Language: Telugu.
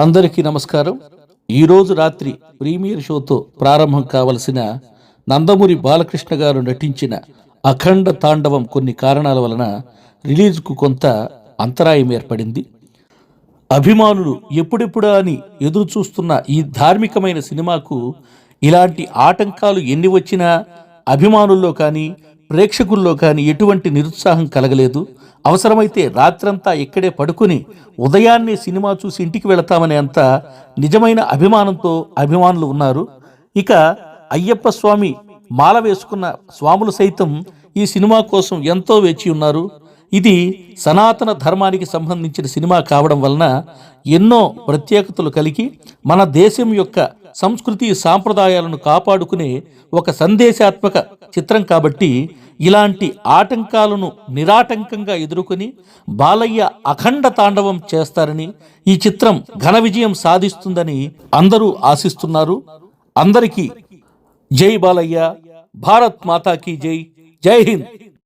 అందరికీ నమస్కారం. ఈరోజు రాత్రి ప్రీమియర్ షోతో ప్రారంభం కావలసిన నందమూరి బాలకృష్ణ గారు నటించిన అఖండ తాండవం కొన్ని కారణాల వలన రిలీజ్కు కొంత అంతరాయం ఏర్పడింది. అభిమానులు ఎప్పుడెప్పుడా అని ఎదురు చూస్తున్న ఈ ధార్మికమైన సినిమాకు ఇలాంటి ఆటంకాలు ఎన్ని వచ్చినా అభిమానుల్లో కానీ ప్రేక్షకుల్లో కానీ ఎటువంటి నిరుత్సాహం కలగలేదు. అవసరమైతే రాత్రంతా ఇక్కడే పడుకుని ఉదయాన్నే సినిమా చూసి ఇంటికి వెళతామనే అంత నిజమైన అభిమానంతో అభిమానులు ఉన్నారు. ఇక అయ్యప్ప స్వామి మాల వేసుకున్న స్వాములు సైతం ఈ సినిమా కోసం ఎంతో వేచి ఉన్నారు. ఇది సనాతన ధర్మానికి సంబంధించిన సినిమా కావడం వలన ఎన్నో ప్రత్యేకతలు కలిగి మన దేశం యొక్క సంస్కృతి సాంప్రదాయాలను కాపాడుకునే ఒక సందేశాత్మక చిత్రం కాబట్టి ఇలాంటి ఆటంకాలను నిరాటంకంగా ఎదుర్కొని బాలయ్య అఖండ తాండవం చేస్తారని ఈ చిత్రం ఘన విజయం సాధిస్తుందని అందరూ ఆశిస్తున్నారు. అందరికీ జై బాలయ్య భారత్ మాతాకి జై జై హింద్.